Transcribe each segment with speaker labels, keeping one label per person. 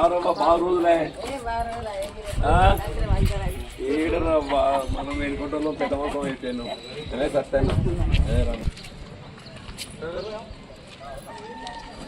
Speaker 1: ఆరవ్వ బాగా రోజులే ఆ? ఏడరవ్వా మనం వెళ్ళుకుంటాం పెద్ద మొత్తం అయిపోయాను అదే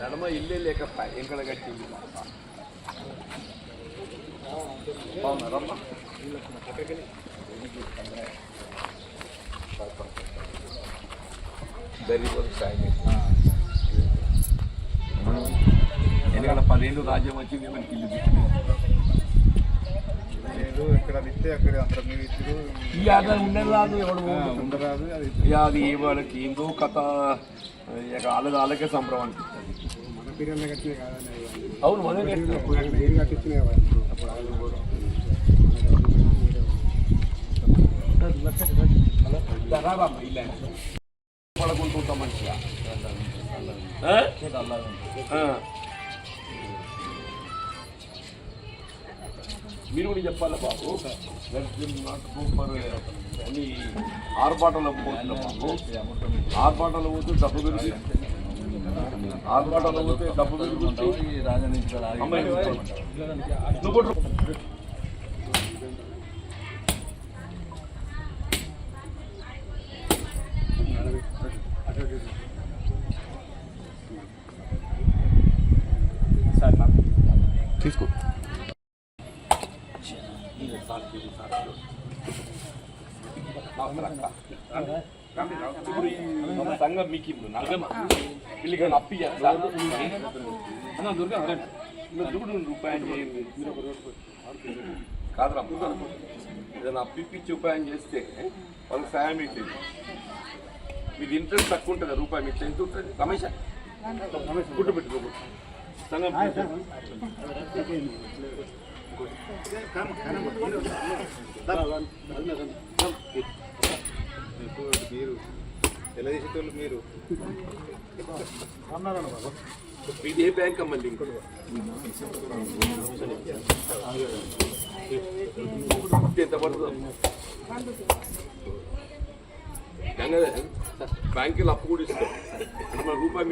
Speaker 1: నడమ ఇల్లే లేక ఎక్కడ కట్టింది బాగున్నారమ్మా గుడ్ సాయి ఎందుకంటే పదేళ్ళు రాజ్యం వచ్చి మేము ఇల్లు
Speaker 2: లేదు ఇక్కడ విత్తే అక్కడ అందరం మీరు ఇద్దరు
Speaker 1: ఈ ఆదాయం ఉండేది రాదు ఎవడు.
Speaker 2: ఉండరాదు అది
Speaker 1: ఇక అది వాళ్ళకి ఏందో కథ ఇక వాళ్ళది వాళ్ళకే సంబరం అనిపిస్తుంది
Speaker 2: మన.
Speaker 1: అవును
Speaker 2: అక్కడ ఏం కట్టించినాయి. అప్పుడు వాళ్ళు కూడా.
Speaker 1: పడుకుంటుంటాం మంచిగా మీరు కూడా చెప్పాలి బాబు? అని ఆర్పాటలో పోతున్నాం బాబు. ఆర్పాటలో పోతే డబ్బు పెరుగుతుంది ఆర్పాటలో పోతే డబ్బు పెరుగుతుంది ఇప్పుడు ఈ మన సంఘం మీకు ఇప్పుడు నలగమ వీళ్ళకి అప్పు అన్న దుర్గా దుర్గుడు రూపాయలు చేయండి కాదురా ఏదైనా అప్పు ఇప్పించి ఉపాయం చేస్తే వాళ్ళకి సాయం అవుతుంది మీది ఇంట్రెస్ట్ తక్కువ ఉంటుంది రూపాయి మీకు ఎంత ఉంటుంది రమేష్ గుడ్డు పెట్టుకో సంఘం
Speaker 2: ఇప్పుడు మీరు ఎలా చేసేటోళ్ళు మీరు.
Speaker 1: మీది ఏ బ్యాంక్ అమ్మండి ఇంకోటి ఎంత పడుతుంది. బ్యాంకులో అప్పు కూడా ఇస్తాం. అంటే మన రూపాయి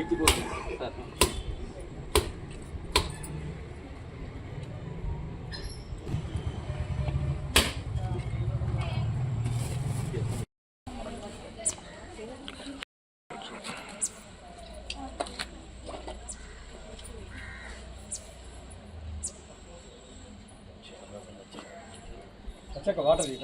Speaker 1: మిచ్చిపోతుంది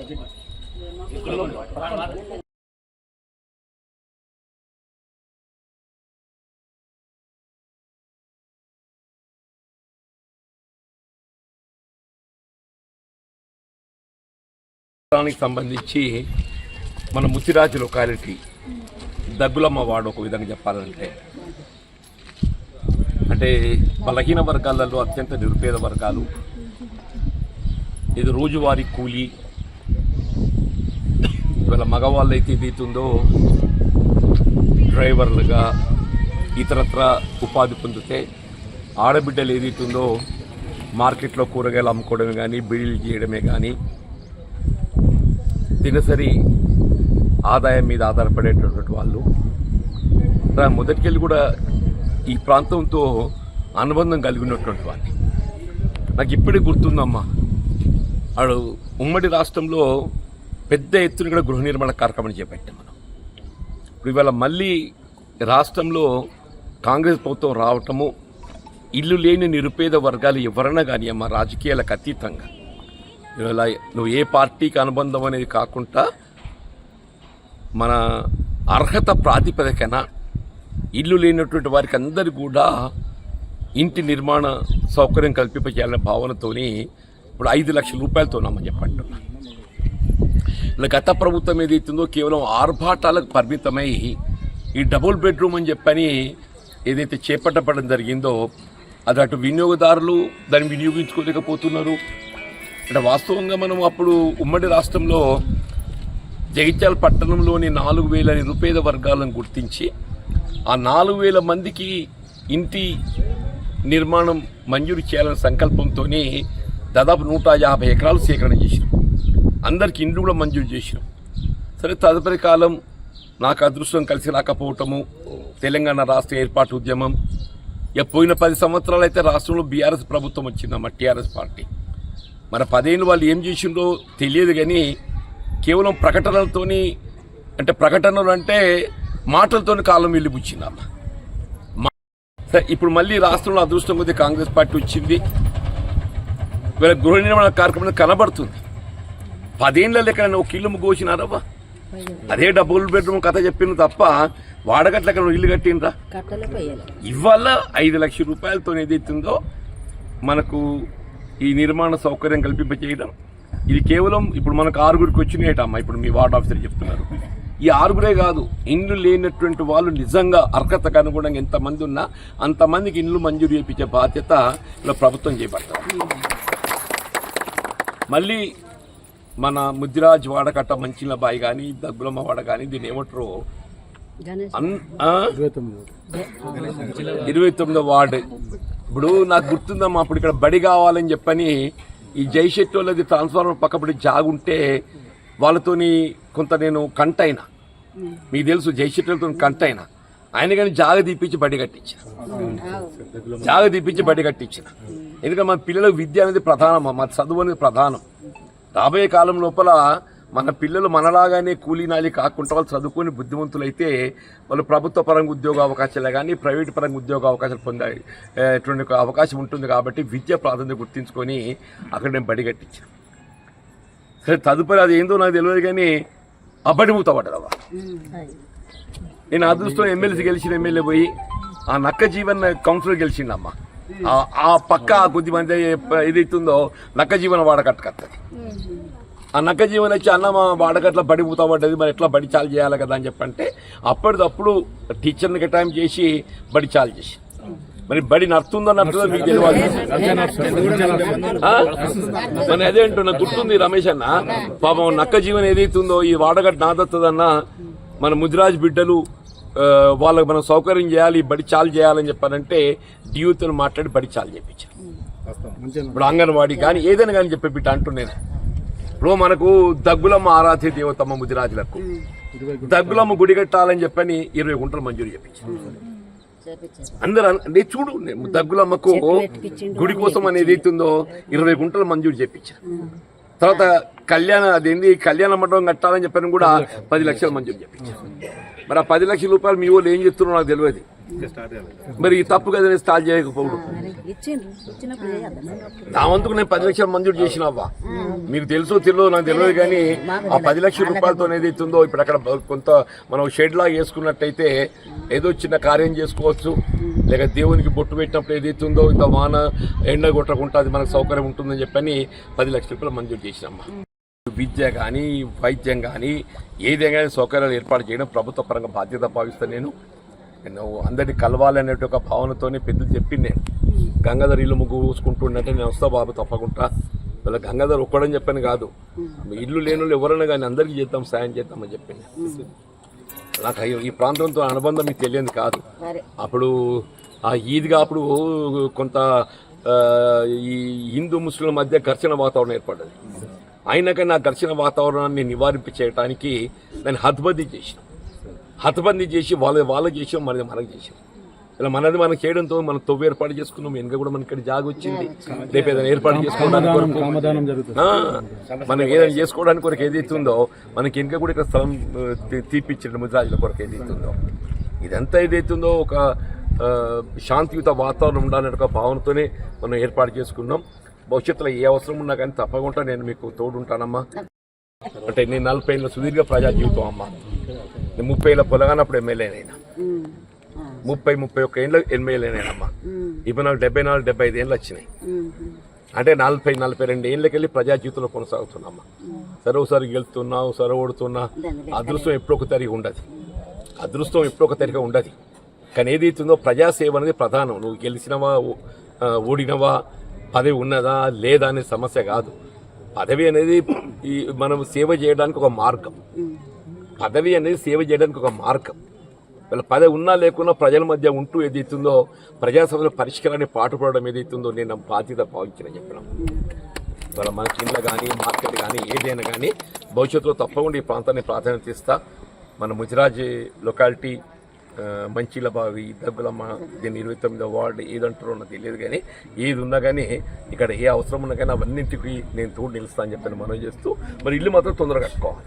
Speaker 1: దానికి సంబంధించి మన ముత్తిరాజు లొకాలిటీ దగ్గులమ్మ వాడు ఒక విధంగా చెప్పాలంటే. అంటే బలహీన వర్గాలలో అత్యంత నిరుపేద వర్గాలు. ఇది రోజువారీ కూలీ. ఇవాళ మగవాళ్ళు అయితే ఏదైతుందో డ్రైవర్లుగా ఇతరత్ర ఉపాధి పొందితే ఆడబిడ్డలు ఏదైతుందో మార్కెట్లో కూరగాయలు అమ్ముకోవడమే కానీ బిల్లు చేయడమే కానీ దినసరి ఆదాయం మీద ఆధారపడేటటువంటి వాళ్ళు. మొదటికెళ్ళి కూడా ఈ ప్రాంతంతో అనుబంధం కలిగి ఉన్నటువంటి వాళ్ళు నాకు ఇప్పుడే గుర్తుందమ్మా అడు ఉమ్మడి రాష్ట్రంలో పెద్ద ఎత్తున కూడా గృహ నిర్మాణ కార్యక్రమం చేపట్టాం మనం. ఇప్పుడు ఇవాళ మళ్ళీ రాష్ట్రంలో కాంగ్రెస్ ప్రభుత్వం రావటము ఇల్లు లేని నిరుపేద వర్గాలు ఎవరైనా కానీ మా రాజకీయాలకు అతీతంగా. ఇవాళ నువ్వు ఏ పార్టీకి అనుబంధం అనేది కాకుండా మన అర్హత ప్రాతిపదికన ఇల్లు లేనటువంటి వారికి అందరు కూడా ఇంటి నిర్మాణ సౌకర్యం కల్పింపచేయాలనే భావనతోని ఇప్పుడు ఐదు లక్షల రూపాయలతో ఉన్నామని చెప్పండి. ఇలా గత ప్రభుత్వం ఏదైతుందో కేవలం ఆర్భాటాలకు పరిమితమై ఈ డబుల్ బెడ్రూమ్ అని చెప్పని ఏదైతే చేపట్టబడడం జరిగిందో అది అటు వినియోగదారులు దాన్ని వినియోగించుకోలేకపోతున్నారు. అంటే వాస్తవంగా మనం అప్పుడు ఉమ్మడి రాష్ట్రంలో జగిత్యాల పట్టణంలోని నాలుగు వేల నిరుపేద వర్గాలను గుర్తించి ఆ నాలుగు వేల మందికి ఇంటి నిర్మాణం మంజూరు చేయాలనే సంకల్పంతో దాదాపు నూట యాభై ఎకరాలు సేకరణ చేసినాం. అందరికి ఇండ్లు కూడా మంజూరు చేసినాం. సరే తదుపరి కాలం నాకు అదృష్టం కలిసి రాకపోవటము తెలంగాణ రాష్ట్ర ఏర్పాటు ఉద్యమం ఇక పోయిన పది సంవత్సరాలు అయితే రాష్ట్రంలో బీఆర్ఎస్ ప్రభుత్వం వచ్చిందమ్మా టీఆర్ఎస్ పార్టీ. మరి పదేళ్ళు వాళ్ళు ఏం చేసిండ్రో తెలియదు కానీ కేవలం ప్రకటనలతోని అంటే ప్రకటనలు అంటే మాటలతోని కాలం వెళ్ళిపుచ్చిందమ్మా మా- సరే, ఇప్పుడు మళ్ళీ రాష్ట్రంలో అదృష్టం కొద్దీ కాంగ్రెస్ పార్టీ వచ్చింది. వీళ్ళ గృహ నిర్మాణ కార్యక్రమం కనబడుతుంది. పదేళ్ళ ఎక్కడైనా ఒక ఇల్లు కోసినారవ్వా అదే డబుల్ బెడ్రూమ్ కథ చెప్పింది తప్ప వాడగట్ల ఇల్లు కట్టిండ్రా? ఇవాళ ఐదు లక్షల రూపాయలతో ఏదైతుందో మనకు ఈ నిర్మాణ సౌకర్యం కల్పింపచేయడం. ఇది కేవలం ఇప్పుడు మనకు ఆరుగురికి వచ్చినాయటమ్మా ఇప్పుడు మీ వార్డ్ ఆఫీసర్ చెప్తున్నారు. ఈ ఆరుగురే కాదు ఇండ్లు లేనటువంటి వాళ్ళు నిజంగా అర్హతకు అనుగుణంగా ఎంతమంది ఉన్నా అంతమందికి ఇండ్లు మంజూరు చేయించే బాధ్యత ఇలా ప్రభుత్వం చేపడతాం మళ్ళీ మన ముద్దిరాజ్ వాడకట్ట మంచిల బాయి కానీ దగ్గులమ్మ వాడ కానీ దీన్ని ఏమంటారు? ఇరవై తొమ్మిదో వార్డు. ఇప్పుడు నాకు గుర్తుందమ్మా అప్పుడు ఇక్కడ బడి కావాలని చెప్పని ఈ జైశెట్టి వాళ్ళది ట్రాన్స్ఫార్మర్ పక్కపడి జాగుంటే వాళ్ళతోని కొంత నేను కంట అయినా మీకు తెలుసు జైశెట్టి వాళ్ళతో కంట అయినా ఆయన కానీ జాగ తీపిచ్చి బడి కట్టించిన జాగ తీపిచ్చి బడి కట్టించిన ఎందుకంటే మన పిల్లలకు విద్య అనేది ప్రధానం మన చదువు అనేది ప్రధానం. రాబోయే కాలం లోపల మన పిల్లలు మనలాగానే కూలీనాలి కాకుండా వాళ్ళు చదువుకుని బుద్ధిమంతులైతే వాళ్ళు ప్రభుత్వ పరంగా ఉద్యోగ అవకాశాలు కానీ ప్రైవేట్ పరంగా ఉద్యోగ అవకాశాలు పొందే ఎటువంటి అవకాశం ఉంటుంది కాబట్టి విద్య ప్రాధాన్యత గుర్తించుకొని అక్కడ నేను బడిగట్టించాను సరే తదుపరి అది ఏందో నాకు తెలియదు కానీ అబ్బడి మూతపడ్డదవా నేను అదృష్టం ఎమ్మెల్సీ గెలిచిన ఎమ్మెల్యే పోయి ఆ నక్క జీవన్ కౌన్సిలర్ గెలిచిండమ్మా. ఆ- ఆ పక్క కొద్ది మంది ఏదైతుందో నక్క జీవన వాడకట్టుకత్తది ఆ నక్క జీవన్ వచ్చి అన్న మా వాడకట్ల బడి పూతా పడ్డది మరి ఎట్లా బడి చాలు చేయాలి కదా అని చెప్పంటే అప్పటిదప్పుడు టీచర్ని టైం చేసి బడి చాలు చేసి మరి బడి నడుతుందో నడుతుందో మీకు తెలియదు? మరి అదే అంటున్నా గుర్తుంది రమేష్ అన్న. పాపం నక్క జీవన్ ఏదైతుందో ఈ వాడగట్టు నాదత్తదన్న మన ముదిరాజ్ బిడ్డలు వాళ్ళకి మనం సౌకర్యం చేయాలి బడి చాలు చేయాలని చెప్పారంటే డ్యూతో మాట్లాడి బడి చాలు చెప్పించారు ఇప్పుడు అంగన్వాడి కానీ ఏదైనా కానీ చెప్పే బిడ్డ అంటున్నాను ఇప్పుడు మనకు దగ్గులమ్మ ఆరాధ్య దేవతమ్మ ముదిరాజులకు. దగ్గులమ్మ గుడి కట్టాలని చెప్పని ఇరవై గుంటలు మంజూరు చెప్పించారు
Speaker 3: చేపించారు.
Speaker 1: అందరూ నేను చూడు దగ్గులమ్మకు గుడి కోసం అనేది అవుతుందో ఇరవై గుంటలు మంజూరు చేపించారు తర్వాత కళ్యాణ అదేంది కళ్యాణ మండపం కట్టాలని చెప్పని కూడా పది లక్షలు. మంజూరు చేపించారు మరి ఆ పది లక్షల రూపాయలు మీ వాళ్ళు ఏం చెప్తున్నారో నాకు తెలియదు. మరి ఈ తప్పు కదా నేను స్టార్ట్ చేయకపోవడం. నా వంతుకు నేను పది లక్షలు మంజూరు చేసిన అవ్వా. మీకు తెలుసో తెలియదు నాకు తెలియదు కానీ ఆ పది లక్షల రూపాయలతో ఏదైతే ఉందో ఇప్పుడు అక్కడ కొంత మనం షెడ్ లాగా వేసుకున్నట్టయితే ఏదో చిన్న కార్యం చేసుకోవచ్చు. లేక దేవునికి బొట్టు పెట్టినప్పుడు ఏదైతే ఉందో ఇంత వాన ఎండ కొట్టకుండా అది మనకు సౌకర్యం ఉంటుందని చెప్పని పది లక్షల రూపాయలు మంజూరు చేసినమ్మా విద్య కానీ వైద్యం కానీ ఏదైనా సౌకర్యాలు ఏర్పాటు చేయడం ప్రభుత్వ పరంగా బాధ్యత భావిస్తాను నేను. నేను అందరినీ కలవాలనే ఒక భావనతోనే పెద్దలు చెప్పింది గంగాధర్ ఇల్లు ముగ్గు చూసుకుంటుండంటే నేను వస్తా బాబు తప్పకుండా. వీళ్ళ గంగాధర్ ఒక్కడని చెప్పాను కాదు. ఇల్లు లేని వాళ్ళు ఎవరైనా కానీ అందరికీ చేద్దాం సాయం చేద్దామని చెప్పింది. నాకు అయ్యో ఈ ప్రాంతంతో అనుబంధం మీకు తెలియదు కాదు. అప్పుడు ఆ ఈద్గా అప్పుడు కొంత ఈ హిందూ ముస్లింల మధ్య ఘర్షణ వాతావరణం ఏర్పడ్డది. అయినా కానీ ఆ ఘర్షణ వాతావరణాన్ని నివారింప చేయడానికి నేను హద్బందీ చేసిన. హతబందీ చేసి వాళ్ళ వాళ్ళకి చేసాం మనది మనకు చేసాం. ఇలా మనది మనం చేయడంతో మనం తొవ్వు ఏర్పాటు చేసుకున్నాం వెనుక కూడా మనకి ఇక్కడ జాగ వచ్చింది. రేపు ఏదైనా ఏర్పాటు చేసుకోవడానికి మనం ఏదైనా చేసుకోవడానికి కొరకు ఏదైతే ఉందో మనకి వెనుక కూడా ఇక్కడ స్థలం ఆ, తీ- తీపిచ్చిన ముద్రాజుల కొరకు ఏదైతే ఉందో. ఇదంతా ఏదైతే ఉందో ఒక శాంతియుత వాతావరణం ఉండాలనే ఒక భావనతోనే మనం ఏర్పాటు చేసుకున్నాం. భవిష్యత్తులో ఏ అవసరం ఉన్నా కానీ తప్పకుండా నేను మీకు తోడుంటానమ్మా. అంటే నేను నలభై ఏళ్ళ సుదీర్ఘ ప్రజా జీవితం అమ్మా. ముప్పై ఏళ్ళ పొలగానప్పుడు ఎమ్మెల్యేనైనా ముప్పై ముప్పై ఒక్క ఏళ్ళ ఎమ్మెల్యేనైనమ్మా
Speaker 3: ఉమ్,
Speaker 1: ఇప్పుడు నాకు డెబ్బై నాలుగు డెబ్బై ఐదు ఏళ్ళు వచ్చినాయి. అంటే నలభై నలభై రెండు ఏళ్ళకెళ్ళి ప్రజా జీవితంలో కొనసాగుతున్నామ్మా సరే ఒకసారి గెలుతున్నా ఒకసారి ఓడుతున్నా. అదృష్టం ఎప్పుడొక ఒక తరిగి ఉండదు. అదృష్టం ఎప్పుడొక తరిగా ఉండదు. కానీ ఏదైతుందో ప్రజాసేవ అనేది ప్రధానం. నువ్వు గెలిచినవా ఓడినవా పదవి ఉన్నదా లేదా అనే సమస్య కాదు. పదవి అనేది ఈ మనం సేవ చేయడానికి ఒక మార్గం. పదవి అనేది సేవ చేయడానికి ఒక మార్గం. వీళ్ళ పదవి ఉన్నా లేకున్నా ప్రజల మధ్య ఉంటూ ఏదైతుందో ప్రజాసభలో పరిష్కారాన్ని పాటుపడడం ఏదైతుందో నేను బాధ్యత భావించిన చెప్పడం వాళ్ళ మన ఇంట్లో కానీ మార్కెట్ కానీ ఏదైనా కానీ భవిష్యత్తులో తప్పకుండా ఈ ప్రాంతాన్ని ప్రాధాన్యత ఇస్తా. మన ముజిరాజ్ లొకాలిటీ మంచిల బావి దగ్గులమ్మ దీని ఇరవై తొమ్మిదో వార్డు ఏదంటారో నాకు తెలియదు కానీ ఏది ఉన్నా కానీ ఇక్కడ ఏ అవసరం ఉన్నా కానీ అవన్నింటికి నేను తోడు నిలుస్తా అని చెప్పాను మనం చేస్తూ మరి ఇల్లు మాత్రం తొందరగా కట్టుకోవాలి.